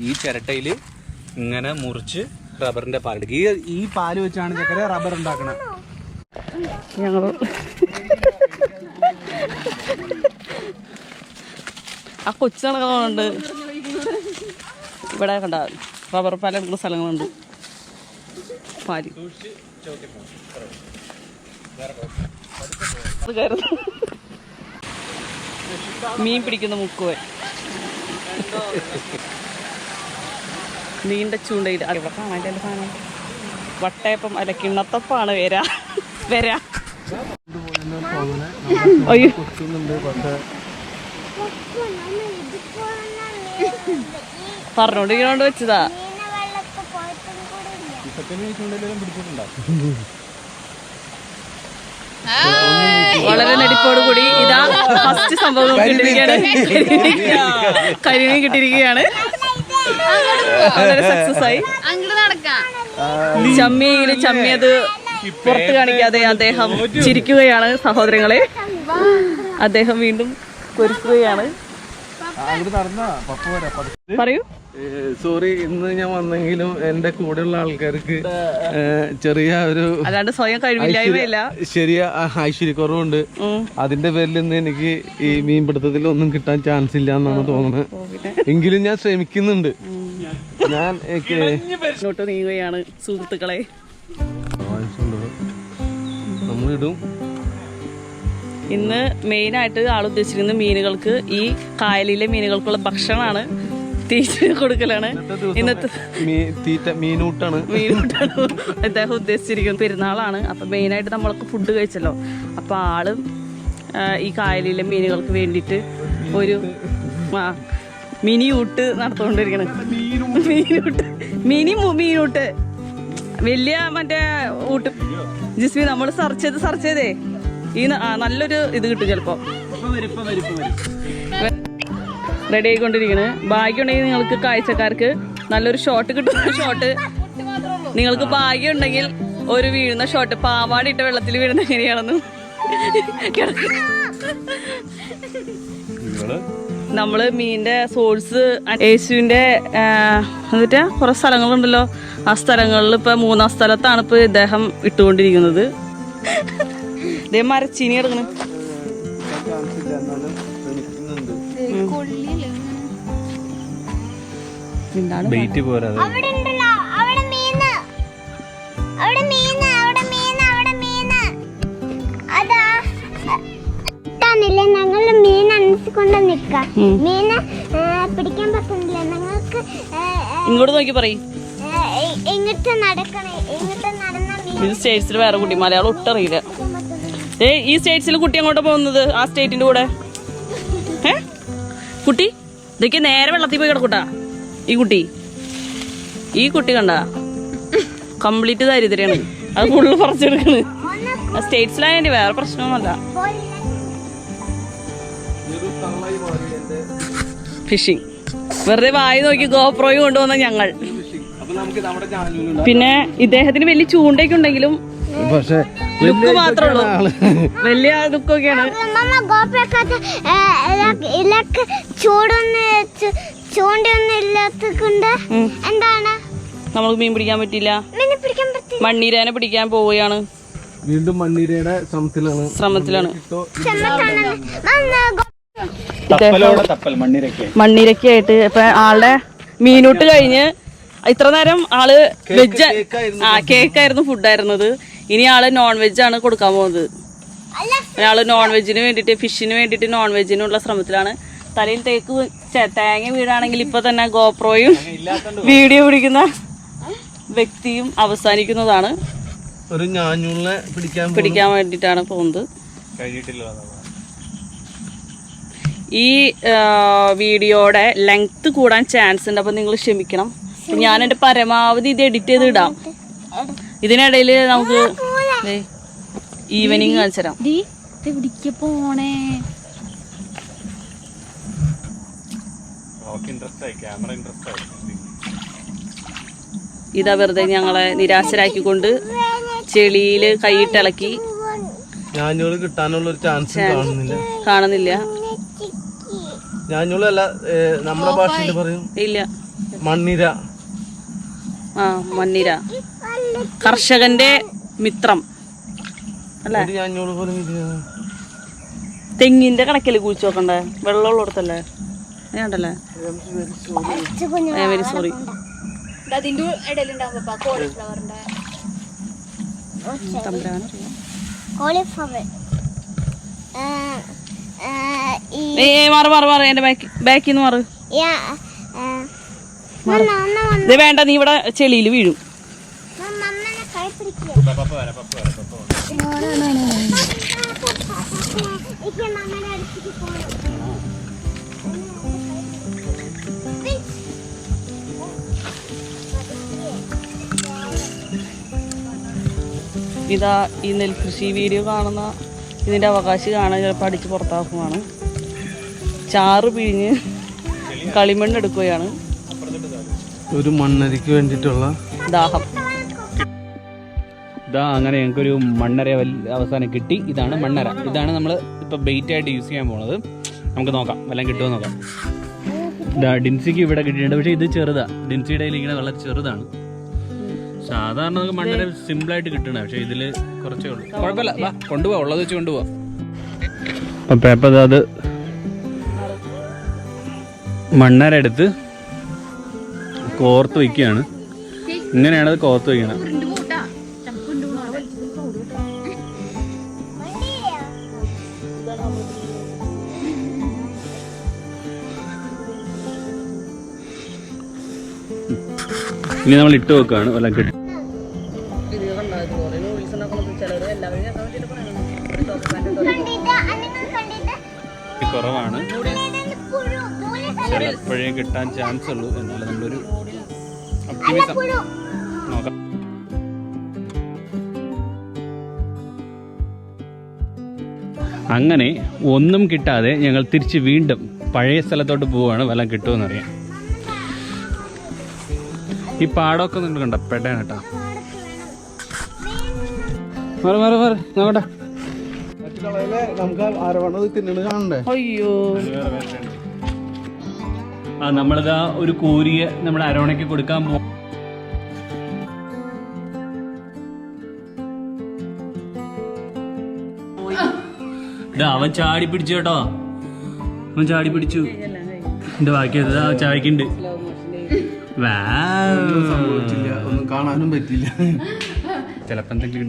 ഈ ചിരട്ടയിൽ ഇങ്ങനെ മുറിച്ച് റബ്ബറിന്റെ പാലെടുക്കുക ഈ ഈ പാൽ വെച്ചാണ് ചക്കര റബ്ബർ ഉണ്ടാക്കണത് ഞങ്ങൾ ആ കൊച്ചുണ്ട് ഇവിടെ കണ്ട റബ്ബർ പാൽ എടുക്കുന്ന സ്ഥലങ്ങളുണ്ട്. പാൽ. മീൻ പിടിക്കുന്ന മുക്കുവൻ. നീണ്ട ചൂണ്ടയിൽ കാണാൻ എന്റെ സാധനം. വട്ടയപ്പം അല്ല കിണ്ണത്തപ്പാണ് വരാ വരാ. അയ്യോ. പറഞ്ഞോണ്ടിരിക്കണോണ്ട് വെച്ചതാ. വളരെ നടിപ്പോട് കൂടി ഇതാ ഫസ്റ്റ് സംഭവം കിട്ടിയിരിക്കുകയാണ് കരിമീൻ കിട്ടിയിരിക്കുകയാണ്. സക്സസ് ആയി. ചമ്മിയിൽ ചമ്മിയത് പുറത്ത് കാണിക്കാതെ അദ്ദേഹം ചിരിക്കുകയാണ് സഹോദരങ്ങളെ. അദ്ദേഹം വീണ്ടും പൊരിക്കുകയാണ് പറയൂ. സോറി ഇന്ന് ഞാൻ വന്നെങ്കിലും എന്റെ കൂടെയുള്ള ആൾക്കാർക്ക് ചെറിയ ഒരു അല്ലാണ്ട് സ്വയം കഴിവില്ലായ്മയില്ല. ശരിയ ഐശ്വര്യക്കുറവുണ്ട്. അതിന്റെ പേരിൽ ഇന്ന് എനിക്ക് ഈ മീൻപിടുത്തത്തിൽ ഒന്നും കിട്ടാൻ ചാൻസ് ഇല്ല എന്നാണ് തോന്നുന്നത് എങ്കിലും ഞാൻ ശ്രമിക്കുന്നുണ്ട്. ഞാൻ നീങ്ങുകയാണ് സുഹൃത്തുക്കളെ. നമ്മളിടും. ഇന്ന് മെയിനായിട്ട് ആൾ ഉദ്ദേശിക്കുന്നത് മീനുകൾക്ക് ഈ കായലിലെ മീനുകൾക്കുള്ള ഭക്ഷണമാണ് തീറ്റ കൊടുക്കലാണ്. ഇന്നത്തെ തീറ്റ മീനൂട്ടാണ്. മീനൂട്ടാണ് അദ്ദേഹം ഉദ്ദേശിച്ചിരിക്കുന്നത്. പെരുന്നാളാണ്. അപ്പൊ മെയിനായിട്ട് നമ്മൾക്ക് ഫുഡ് കഴിച്ചല്ലോ. അപ്പൊ ആൾ ഈ കായലിലെ മീനുകൾക്ക് വേണ്ടിയിട്ട് ഒരു ആ മിനി ഊട്ട് നടത്തുകൊണ്ടിരിക്കണം മീനൂട്ട് മിനി മീനൂട്ട്. വലിയ മറ്റേ ഊട്ട്. ജിസ്മി നമ്മൾ സെർച്ച് ചെയ്ത് സെർച്ച് ചെയ്തേ. ഈ നല്ലൊരു ഇത് കിട്ടും ചിലപ്പോ. റെഡി ആയിക്കൊണ്ടിരിക്കണ്. ഭാഗ്യം ഉണ്ടെങ്കിൽ നിങ്ങൾക്ക് കാഴ്ചക്കാർക്ക് നല്ലൊരു ഷോട്ട് കിട്ടുന്ന ഷോട്ട് നിങ്ങൾക്ക് ഭാഗ്യം ഉണ്ടെങ്കിൽ ഒരു വീഴുന്ന ഷോട്ട് പാവാടിയിട്ട വെള്ളത്തിൽ വീഴുന്ന എങ്ങനെയാണെന്ന്. നമ്മൾ മീനിന്റെ സോഴ്സ് യേശുവിന്റെ എന്നിട്ട് കുറെ സ്ഥലങ്ങളുണ്ടല്ലോ. ആ സ്ഥലങ്ങളിൽ ഇപ്പൊ മൂന്നാം സ്ഥലത്താണ് ഇപ്പൊ ഇദ്ദേഹം ഇട്ടുകൊണ്ടിരിക്കുന്നത്. ഇതേ മരച്ചീനി കിടക്കണ് വെയിറ്റ് പോരാതെ മീൻ അനസിക്കൊണ്ട് നിക്കാം. മീന് പിടിക്കാൻ പറ്റുന്നില്ല ഞങ്ങൾക്ക് ഇങ്ങോട്ട് നോക്കി പറയും. ഇങ്ങോട്ട് നടക്കണേ ഇങ്ങോട്ട് നടന്ന മീൻ. ഇത് സ്റ്റേറ്റ്സിൽ വേറെ കുട്ടി മലയാളം ഒട്ടറിയില്ല ഏ ഈ സ്റ്റേറ്റ്സിൽ കുട്ടി അങ്ങോട്ട് പോകുന്നത്? ആ സ്റ്റേറ്റിന്റെ കൂടെ? ഏ? കുട്ടി ഇതൊക്കെ നേരെ വെള്ളത്തിൽ പോയി കിടക്കൂട്ടാ. ഈ കുട്ടി. ഈ കുട്ടി കണ്ട. കംപ്ലീറ്റ് ദാരിദ്ര്യാണ് അത് ഫുള്ള് പറിച്ചെടുക്കണ്. സ്റ്റേറ്റ്സിലായതിന്റെ വേറെ പ്രശ്നമൊന്നുമല്ല ഫിഷിംഗ് വെറുതെ വായി നോക്കി ഗോപ്രോയും കൊണ്ടുവന്ന ഞങ്ങൾ. പിന്നെ ഇദ്ദേഹത്തിന് വലിയ ചൂണ്ടയൊക്കെ ഉണ്ടെങ്കിലും പക്ഷെ ലുക്ക് മാത്രമേ ഉള്ളൂ. വലിയ ലുക്കൊക്കെയാണ്. എന്താണ്? നമുക്ക് മീൻ പിടിക്കാൻ പറ്റില്ല മണ്ണീരേനെ പിടിക്കാൻ പോവുകയാണ്. വീണ്ടും മണ്ണീരയുടെ ശ്രമത്തിലാണ്. ശ്രമത്തിലാണ്. മണ്ണീരക്കായിട്ട് ഇപ്പൊ ആളുടെ മീനൂട്ട് കഴിഞ്ഞ് ഇത്ര നേരം ആൾ വെജ് ആ കേക്കായിരുന്നു ഫുഡായിരുന്നത് ഇനി ആൾ നോൺ വെജ് ആണ് കൊടുക്കാൻ പോകുന്നത്. ഒരാൾ നോൺ വെജിന് വേണ്ടിട്ട് ഫിഷിന് വേണ്ടിട്ട് നോൺ വെജിനുള്ള ശ്രമത്തിലാണ്. തലയിൽ തേക്ക് തേങ്ങ വീടാണെങ്കിൽ ഇപ്പൊ തന്നെ ഗോപ്രോയും വീഡിയോ പിടിക്കുന്ന വ്യക്തിയും അവസാനിക്കുന്നതാണ്. ഒരു ഞാഞ്ഞൂളിനെ പിടിക്കാൻ പിടിക്കാൻ വേണ്ടിയിട്ടാണ് പോകുന്നത്. ഈ വീഡിയോയുടെ ലെങ്ത് കൂടാൻ ചാൻസ് ഉണ്ട്. അപ്പൊ നിങ്ങൾ ക്ഷമിക്കണം. ഞാൻ എന്റെ പരമാവധി ഇത് എഡിറ്റ് ചെയ്ത് ഇടാം. ഇതിനിടയിൽ നമുക്ക് ഈവനിങ് കാണിച്ചു തരാം എവിടേക്ക് പോണേ. ഇതാ വെറുതെ ഞങ്ങളെ നിരാശരാക്കിക്കൊണ്ട് ചെളിയിൽ കൈയിട്ടിളക്കി ഞാഞ്ഞൂൾ കിട്ടാനുള്ള ഒരു ചാൻസ് കാണുന്നില്ല. കാണുന്നില്ല. ഞാഞ്ഞൂളല്ല നമ്മുടെ ഭാഷയിൽ പറയും. ഇല്ല. മണ്ണിര. ആ മണ്ണിര. കർഷകന്റെ മിത്രം. അല്ലേ. തെങ്ങിന്റെ കണക്കിൽ കുഴിച്ചു നോക്കണ്ടേ വെള്ളമുള്ളിടത്തല്ലേ വേണ്ടല്ലേ വെരി സോറി അതിന്റെ കോളിഫ്ലവറിന്റെ തമ്പുരാനറിയാം കോളിഫ്ലവർ മാറ് മാറ് മാറ് എന്റെ ബാക്കി ബാക്കിൽ നിന്ന് മാറ്. വേണ്ട നീ ഇവിടെ ചെളിയിൽ വീഴും. ഇതാ ഈ നെൽകൃഷി വീഡിയോ കാണുന്ന ഇതിന്റെ അവകാശി കാണാൻ ചിലപ്പോൾ അടിച്ച് പുറത്താക്കുവാണ്. ചാറ് പിഴിഞ്ഞ് കളിമണ്ണെടുക്കുകയാണ് ഒരു മണ്ണരിക്ക് വേണ്ടിയിട്ടുള്ള ദാഹം. ഇതാ അങ്ങനെ ഞങ്ങൾക്കൊരു മണ്ണര അവസാനം കിട്ടി. ഇതാണ് മണ്ണര. ഇതാണ് നമ്മൾ ഇപ്പോൾ ബെയ്റ്റ് ആയിട്ട് യൂസ് ചെയ്യാൻ പോണത്. നമുക്ക് നോക്കാം. വല്ലതും കിട്ടുമോ നോക്കാം. ഇതാ ഡിൻസിക്ക് ഇവിടെ കിട്ടിയിട്ടുണ്ട്. പക്ഷേ ഇത് ചെറുതാ. ഡിൻസിയുടെ ഇങ്ങനെ വളരെ ചെറുതാണ്. സാധാരണ നമുക്ക് മണ്ണര സിമ്പിളായിട്ട് കിട്ടണേ. പക്ഷേ ഇതിൽ കുറച്ചേ ഉള്ളൂ. കുഴപ്പമില്ല. വാ കൊണ്ടുപോവാ. ഉള്ളത് വെച്ച് കൊണ്ടുപോവാ. അപ്പം പേപ്പർ അത് മണ്ണര എടുത്ത് കോർത്ത് വയ്ക്കുകയാണ് ഇങ്ങനെയാണത് കോർത്ത് വയ്ക്കുന്നത് ഇനി നമ്മൾ ഇട്ട് വെക്കുകയാണ് വല്ല കിട്ടും കുറവാണ്. ചിലപ്പോഴേ കിട്ടാൻ ചാൻസ് ഉള്ളൂ. എന്നാലും നമ്മളൊരു നോക്കാം. അങ്ങനെ ഒന്നും കിട്ടാതെ ഞങ്ങൾ തിരിച്ച് വീണ്ടും പഴയ സ്ഥലത്തോട്ട് പോവുകയാണ്. വല്ലതും കിട്ടുമെന്നറിയാം ഈ പാടമൊക്കെ നിങ്ങൾ കണ്ട പെട്ടേന കേട്ടോ. മാറി മാറി മാറി. നോക്കട്ടെ. അയ്യോ. ആ നമ്മളിതാ ഒരു കോരിയെ നമ്മുടെ അരവണയ്ക്ക് കൊടുക്കാൻ പോകും അവൻ ചാടി പിടിച്ചു കേട്ടോ. അവൻ ചാടി പിടിച്ചു. എന്റെ ബാക്കി അത് സംഭവിച്ചില്ല. ഒന്നും കാണാനും പറ്റില്ല. ചിലപ്പോ എന്തെങ്കിലും